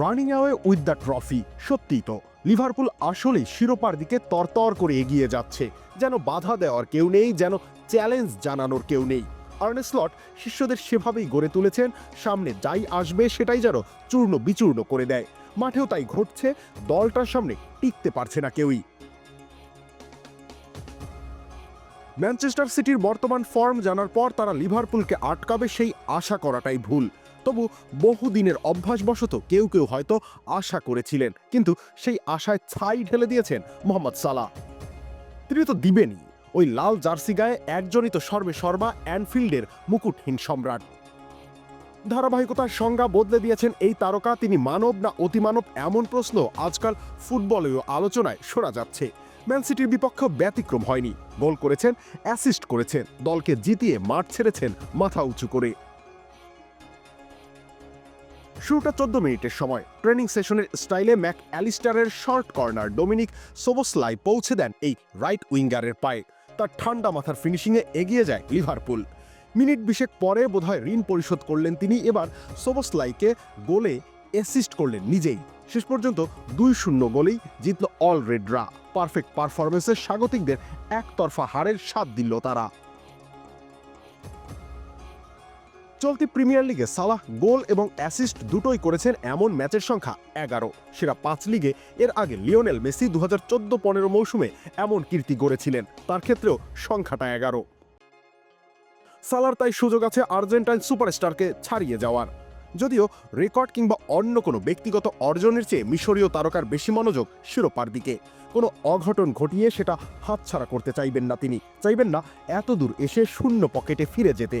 Running away with the trophy. সত্যিই তো, Liverpool আসলেই শিরোপার দিকে তরতর করে এগিয়ে যাচ্ছে, যেন বাধা দেওয়ার কেউ নেই, যেন চ্যালেঞ্জ জানানোর কেউ নেই। আর্নে স্লট শিষ্যদের সেভাবেই গড়ে তুলেছেন, সামনে যাই আসবে সেটাই যেন চূর্ণ বিচূর্ণ করে দেয়। মাঠেও তাই ঘটছে, দলটার সামনে টিকতে পারছে না কেউই। ম্যানচেস্টার সিটির বর্তমান ফর্ম জানার পর তারা লিভারপুলকে আটকাবে সেই আশা করাটাই ভুল। তবু বহুদিনের অভ্যাসবশত কেউ কেউ হয়তো আশা করেছিলেন, কিন্তু সেই আশায় ছাই ঢেলে দিয়েছেন মোহাম্মদ সালাহ। তিনি তো দিবেনই, ওই লাল জার্সি গায়ে একজনই তো সর্বে সর্বা অ্যানফিল্ডের মুকুটহীন সম্রাট। ধারাবাহিকতার সংজ্ঞা বদলে দিয়েছেন এই তারকা, তিনি মানব না অতিমানব এমন প্রশ্ন আজকাল ফুটবলেও আলোচনায় শোনা যাচ্ছে। ম্যান সিটির বিপক্ষ ব্যতিক্রম হয়নি, গোল করেছেন, অ্যাসিস্ট করেছেন, দলকে জিতিয়ে মাঠ ছেড়েছেন মাথা উঁচু করে। শুরুটা চোদ্দ মিনিটের সময়। ট্রেনিং সেশনের স্টাইলে ম্যাক অ্যালিস্টারের শর্ট কর্নার ডোমিনিক সোবোসলাই পৌঁছে দেন এই রাইট উইঙ্গারের পায়ে। তার ঠান্ডা মাথার ফিনিশিংয়ে এগিয়ে যায় লিভারপুল মিনিট বিশেক পরে বোধহয় ঋণ পরিশোধ করলেন তিনি। এবার সোবোসলাইকে গোলে অ্যাসিস্ট করলেন নিজেই। শেষ পর্যন্ত দুই শূন্য গোলেই জিতল অল রেডরা পারফেক্ট পারফরমেন্সে স্বাগতিকদের একতরফা হারের স্বাদ দিল তারা। চলতি প্রিমিয়ার লিগে সালাহ গোল এবং অ্যাসিস্ট দুটোই করেছেন এমন ম্যাচের সংখ্যা এগারো। সেরা পাঁচ লিগে এর আগে লিওনেল মেসি দু হাজার চোদ্দ পনেরো মৌসুমে এমন কীর্তি গড়েছিলেন। তার ক্ষেত্রেও সংখ্যাটা এগারো। সালার তাই সুযোগ আছে আর্জেন্টাইন সুপারস্টারকে ছাড়িয়ে যাওয়ার। যদিও রেকর্ড কিংবা অন্য কোনো ব্যক্তিগত অর্জনের চেয়ে মিশরীয় তারকার বেশি মনোযোগ শিরোপার দিকে। কোনো অঘটন ঘটিয়ে সেটা হাতছাড়া করতে চাইবেন না তিনি। চাইবেন না এত দূর এসে শূন্য পকেটে ফিরে যেতে।